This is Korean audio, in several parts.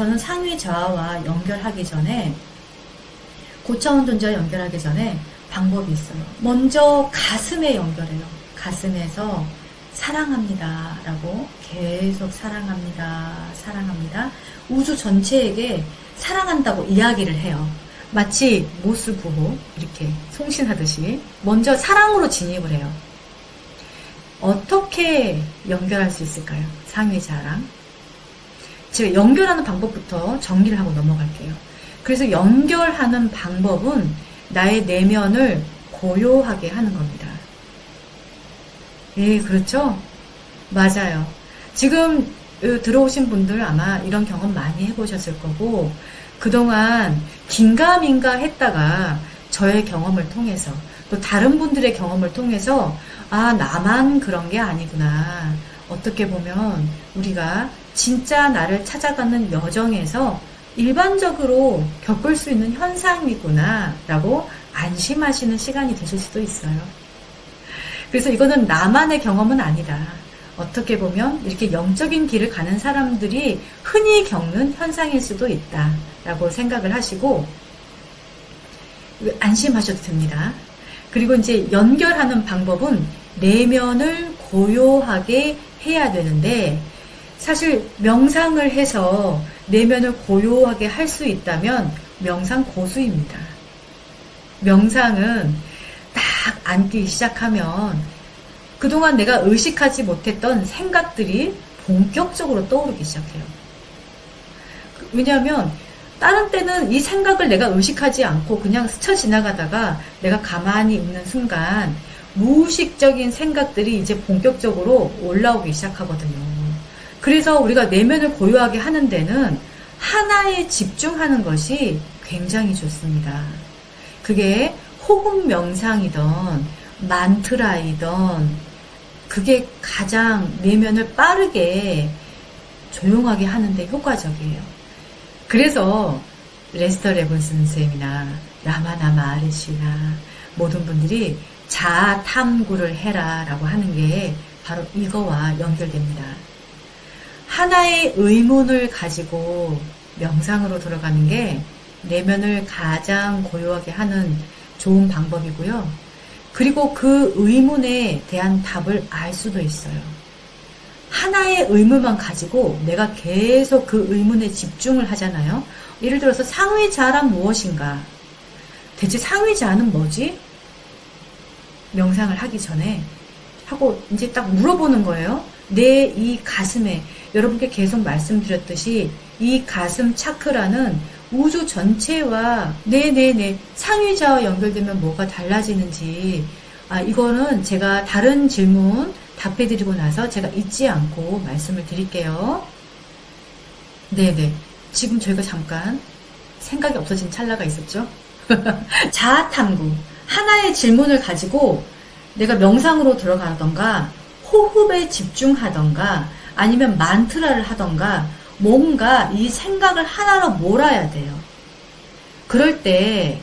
저는 상위 좌와 연결하기 전에 고차원 존재와 연결하기 전에 방법이 있어요. 먼저 가슴에 연결해요. 가슴에서 사랑합니다. 라고 계속 사랑합니다. 사랑합니다. 우주 전체에게 사랑한다고 이야기를 해요. 마치 모스 부호 이렇게 송신하듯이 먼저 사랑으로 진입을 해요. 어떻게 연결할 수 있을까요? 상위자랑. 제가 연결하는 방법부터 정리를 하고 넘어갈게요. 그래서 연결하는 방법은 나의 내면을 고요하게 하는 겁니다. 예, 그렇죠? 맞아요. 지금 어, 들어오신 분들 아마 이런 경험 많이 해보셨을 거고, 그동안 긴가민가 했다가 저의 경험을 통해서, 또 다른 분들의 경험을 통해서, 아, 나만 그런 게 아니구나. 어떻게 보면 우리가 진짜 나를 찾아가는 여정에서 일반적으로 겪을 수 있는 현상이구나. 라고 안심하시는 시간이 되실 수도 있어요. 그래서 이거는 나만의 경험은 아니다. 어떻게 보면 이렇게 영적인 길을 가는 사람들이 흔히 겪는 현상일 수도 있다. 라고 생각을 하시고, 안심하셔도 됩니다. 그리고 이제 연결하는 방법은 내면을 고요하게 해야 되는데, 사실 명상을 해서 내면을 고요하게 할 수 있다면 명상 고수입니다. 명상은 딱 앉기 시작하면 그동안 내가 의식하지 못했던 생각들이 본격적으로 떠오르기 시작해요. 왜냐하면 다른 때는 이 생각을 내가 의식하지 않고 그냥 스쳐 지나가다가 내가 가만히 있는 순간 무의식적인 생각들이 이제 본격적으로 올라오기 시작하거든요. 그래서 우리가 내면을 고요하게 하는 데는 하나에 집중하는 것이 굉장히 좋습니다. 그게 호흡 명상이던 만트라이던 그게 가장 내면을 빠르게 조용하게 하는데 효과적이에요. 그래서 레스터 레본슨 쌤이나 라마나마 아르시나 모든 분들이 자아 탐구를 해라 라고 하는 게 바로 이거와 연결됩니다. 하나의 의문을 가지고 명상으로 들어가는 게 내면을 가장 고요하게 하는 좋은 방법이고요. 그리고 그 의문에 대한 답을 알 수도 있어요. 하나의 의문만 가지고 내가 계속 그 의문에 집중을 하잖아요. 예를 들어서 상위자란 무엇인가? 대체 상위자는 뭐지? 명상을 하기 전에 하고 이제 딱 물어보는 거예요. 내 이 가슴에 여러분께 계속 말씀드렸듯이 이 가슴 차크라는 우주 전체와 네네네 상위자와 연결되면 뭐가 달라지는지 아 이거는 제가 다른 질문 답해드리고 나서 제가 잊지 않고 말씀을 드릴게요. 네네 지금 저희가 잠깐 생각이 없어진 찰나가 있었죠. 자아 탐구 하나의 질문을 가지고 내가 명상으로 들어가던가 호흡에 집중하던가 아니면 만트라를 하던가 뭔가 이 생각을 하나로 몰아야 돼요. 그럴 때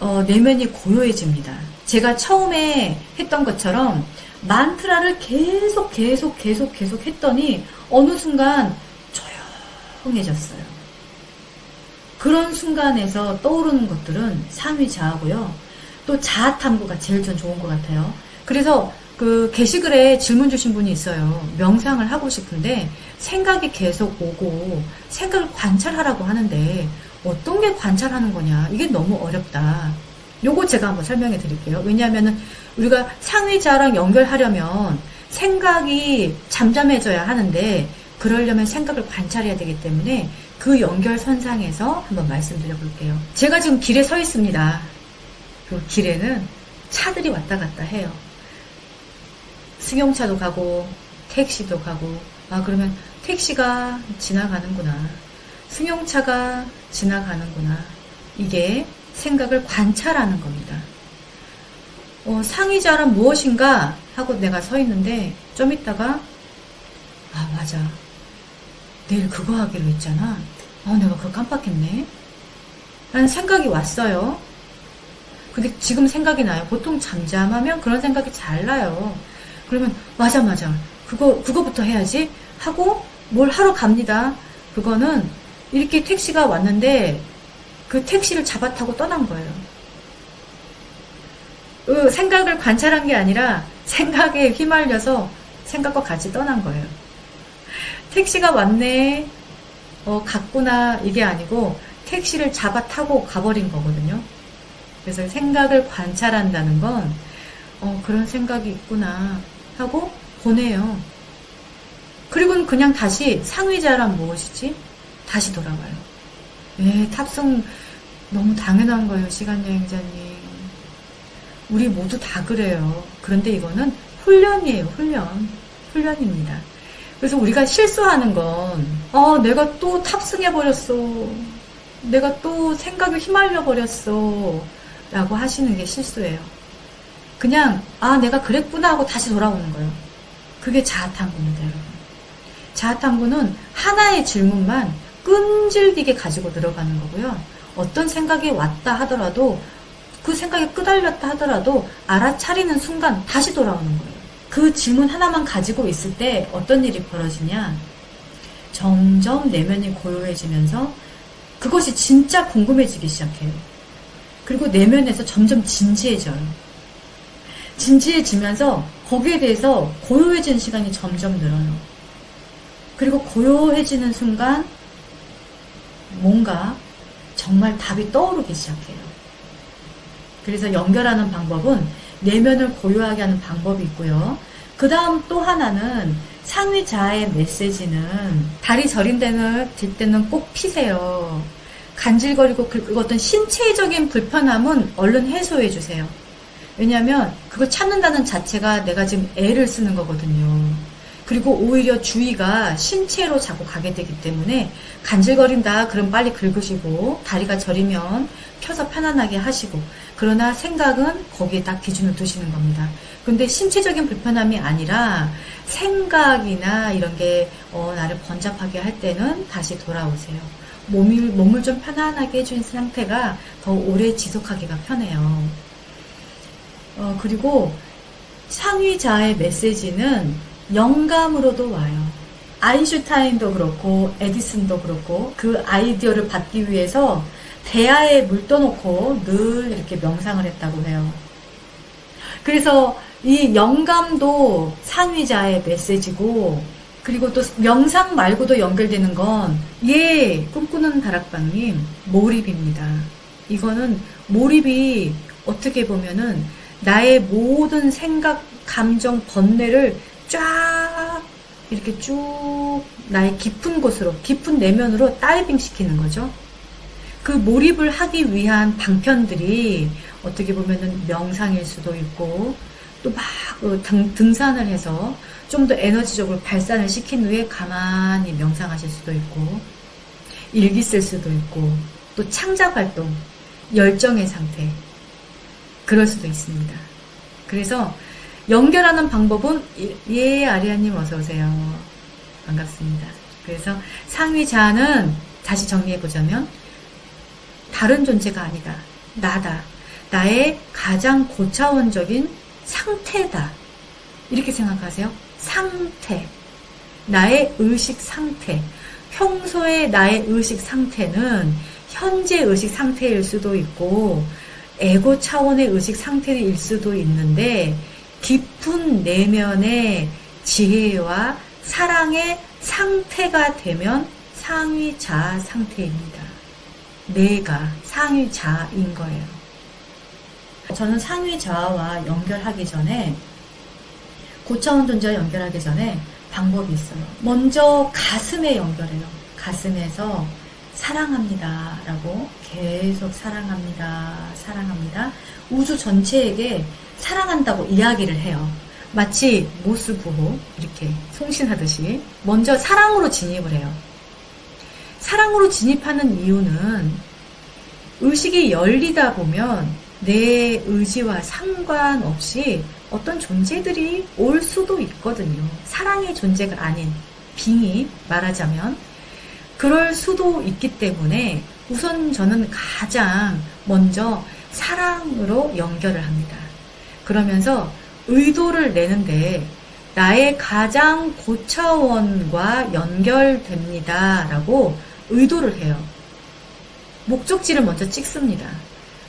어, 내면이 고요해집니다. 제가 처음에 했던 것처럼 만트라를 계속 계속 계속 계속 했더니 어느 순간 조용해졌어요. 그런 순간에서 떠오르는 것들은 상위자하고요. 또 자아탐구가 제일 전 좋은 것 같아요. 그래서 그 게시글에 질문 주신 분이 있어요. 명상을 하고 싶은데 생각이 계속 오고 생각을 관찰하라고 하는데 어떤 게 관찰하는 거냐? 이게 너무 어렵다. 요거 제가 한번 설명해 드릴게요. 왜냐하면 우리가 상위자랑 연결하려면 생각이 잠잠해져야 하는데 그러려면 생각을 관찰해야 되기 때문에 그 연결선상에서 한번 말씀드려 볼게요. 제가 지금 길에 서 있습니다. 그 길에는 차들이 왔다 갔다 해요. 승용차도 가고 택시도 가고 아 그러면 택시가 지나가는구나 승용차가 지나가는구나 이게 생각을 관찰하는 겁니다. 어, 상의자란 무엇인가 하고 내가 서 있는데 좀 있다가 아 맞아 내일 그거 하기로 했잖아 아 내가 그거 깜빡했네 라는 생각이 왔어요. 근데 지금 생각이 나요. 보통 잠잠하면 그런 생각이 잘 나요. 그러면 맞아 맞아 그거 그거부터 해야지 하고 뭘 하러 갑니다. 그거는 이렇게 택시가 왔는데 그 택시를 잡아 타고 떠난 거예요. 그 생각을 관찰한 게 아니라 생각에 휘말려서 생각과 같이 떠난 거예요. 택시가 왔네, 어, 갔구나, 이게 아니고 택시를 잡아 타고 가버린 거거든요. 그래서 생각을 관찰한다는 건, 어, 그런 생각이 있구나 하고 보내요. 그리고는 그냥 다시 상위자란 무엇이지? 다시 돌아와요. 예, 탑승 너무 당연한 거예요, 시간여행자님. 우리 모두 다 그래요. 그런데 이거는 훈련이에요, 훈련. 훈련입니다. 그래서 우리가 실수하는 건, 아, 내가 또 탑승해버렸어. 내가 또 생각에 휘말려버렸어. 라고 하시는 게 실수예요. 그냥, 아, 내가 그랬구나 하고 다시 돌아오는 거예요. 그게 자아탐구입니다, 여러분. 자아탐구는 하나의 질문만 끈질기게 가지고 들어가는 거고요. 어떤 생각이 왔다 하더라도 그 생각에 끄달렸다 하더라도 알아차리는 순간 다시 돌아오는 거예요. 그 질문 하나만 가지고 있을 때 어떤 일이 벌어지냐? 점점 내면이 고요해지면서 그것이 진짜 궁금해지기 시작해요. 그리고 내면에서 점점 진지해져요. 진지해지면서 거기에 대해서 고요해지는 시간이 점점 늘어요. 그리고 고요해지는 순간 뭔가 정말 답이 떠오르기 시작해요. 그래서 연결하는 방법은 내면을 고요하게 하는 방법이 있고요. 그 다음 또 하나는 상위 자아의 메시지는 다리 저린 데는 들 때는 꼭 피세요. 간질거리고 그 어떤 신체적인 불편함은 얼른 해소해 주세요. 왜냐하면 그걸 참는다는 자체가 내가 지금 애를 쓰는 거거든요. 그리고 오히려 주의가 신체로 자꾸 가게 되기 때문에 간질거린다 그럼 빨리 긁으시고 다리가 저리면 펴서 편안하게 하시고 그러나 생각은 거기에 딱 기준을 두시는 겁니다. 근데 신체적인 불편함이 아니라 생각이나 이런 게 어, 나를 번잡하게 할 때는 다시 돌아오세요. 몸을, 몸을 좀 편안하게 해준 상태가 더 오래 지속하기가 편해요. 어, 그리고 상위자의 메시지는 영감으로도 와요. 아인슈타인도 그렇고 에디슨도 그렇고 그 아이디어를 받기 위해서 대야에 물 떠놓고 늘 이렇게 명상을 했다고 해요. 그래서 이 영감도 상위자의 메시지고 그리고 또 명상 말고도 연결되는 건 예, 꿈꾸는 다락방님 몰입입니다. 이거는 몰입이 어떻게 보면은 나의 모든 생각, 감정, 번뇌를 쫙 이렇게 쭉 나의 깊은 곳으로, 깊은 내면으로 다이빙 시키는 거죠. 그 몰입을 하기 위한 방편들이 어떻게 보면은 명상일 수도 있고 또 막 등산을 해서 좀 더 에너지적으로 발산을 시킨 후에 가만히 명상하실 수도 있고 일기 쓸 수도 있고 또 창작 활동, 열정의 상태 그럴 수도 있습니다. 그래서 연결하는 방법은 예 아리아님 어서 오세요. 반갑습니다. 그래서 상위 자는 다시 정리해 보자면 다른 존재가 아니다. 나다. 나의 가장 고차원적인 상태다. 이렇게 생각하세요. 상태. 나의 의식 상태. 평소의 나의 의식 상태는 현재 의식 상태일 수도 있고, 에고 차원의 의식 상태일 수도 있는데, 깊은 내면의 지혜와 사랑의 상태가 되면 상위 자아 상태입니다. 내가 상위 자아인 거예요. 저는 상위 자아와 연결하기 전에 고차원 존재와 연결하기 전에 방법이 있어요. 먼저 가슴에 연결해요. 가슴에서 사랑합니다. 라고 계속 사랑합니다. 사랑합니다. 우주 전체에게 사랑한다고 이야기를 해요. 마치 모스 부호 이렇게 송신하듯이 먼저 사랑으로 진입을 해요. 사랑으로 진입하는 이유는 의식이 열리다 보면 내 의지와 상관없이 어떤 존재들이 올 수도 있거든요. 사랑의 존재가 아닌 빙이 말하자면 그럴 수도 있기 때문에 우선 저는 가장 먼저 사랑으로 연결을 합니다. 그러면서 의도를 내는데 나의 가장 고차원과 연결됩니다. 라고 의도를 해요. 목적지를 먼저 찍습니다.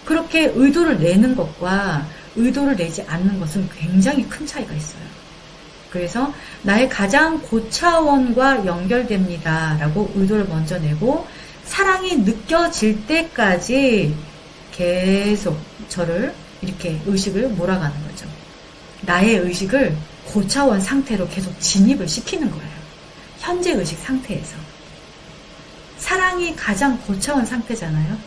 그렇게 의도를 내는 것과 의도를 내지 않는 것은 굉장히 큰 차이가 있어요. 그래서 나의 가장 고차원과 연결됩니다. 라고 의도를 먼저 내고 사랑이 느껴질 때까지 계속 저를 이렇게 의식을 몰아가는 거죠. 나의 의식을 고차원 상태로 계속 진입을 시키는 거예요. 현재 의식 상태에서. 사랑이 가장 고차원 상태잖아요.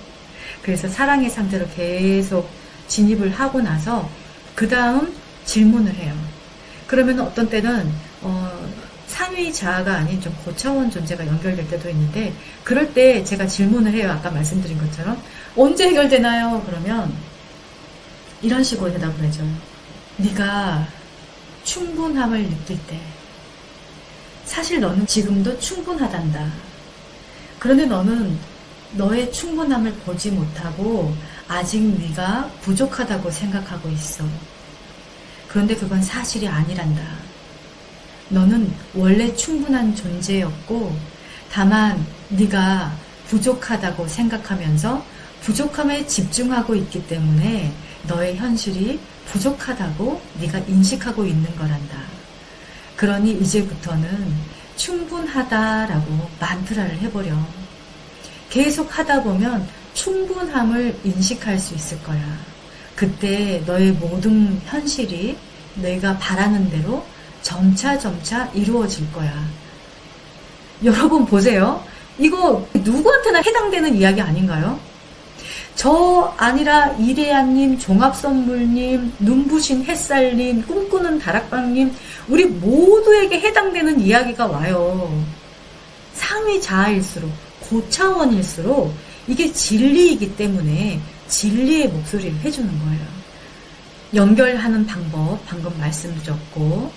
그래서 사랑의 상태로 계속 진입을 하고 나서 그 다음 질문을 해요. 그러면 어떤 때는 어, 상위 자아가 아닌 좀 고차원 존재가 연결될 때도 있는데 그럴 때 제가 질문을 해요. 아까 말씀드린 것처럼 언제 해결되나요? 그러면 이런 식으로 대답을 해줘요. 네가 충분함을 느낄 때 사실 너는 지금도 충분하단다. 그런데 너는 너의 충분함을 보지 못하고 아직 네가 부족하다고 생각하고 있어. 그런데 그건 사실이 아니란다. 너는 원래 충분한 존재였고 다만 네가 부족하다고 생각하면서 부족함에 집중하고 있기 때문에 너의 현실이 부족하다고 네가 인식하고 있는 거란다. 그러니 이제부터는 충분하다라고 만트라를 해버려. 계속 하다 보면 충분함을 인식할 수 있을 거야. 그때 너의 모든 현실이 내가 바라는 대로 점차 점차 이루어질 거야. 여러분 보세요. 이거 누구한테나 해당되는 이야기 아닌가요? 저 아니라 이래야님, 종합선물님, 눈부신 햇살님, 꿈꾸는 다락방님, 우리 모두에게 해당되는 이야기가 와요. 상위 자아일수록, 고차원일수록 이게 진리이기 때문에 진리의 목소리를 해주는 거예요. 연결하는 방법, 방금 말씀드렸고,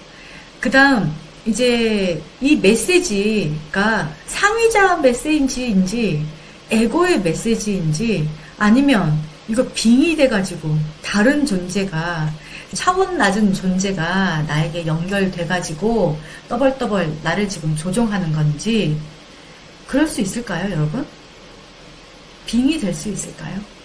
그 다음, 이제 이 메시지가 상위자 메시지인지, 에고의 메시지인지, 아니면 이거 빙이 돼가지고 다른 존재가 차원 낮은 존재가 나에게 연결돼가지고 떠벌떠벌 나를 지금 조종하는 건지 그럴 수 있을까요, 여러분? 빙이 될 수 있을까요?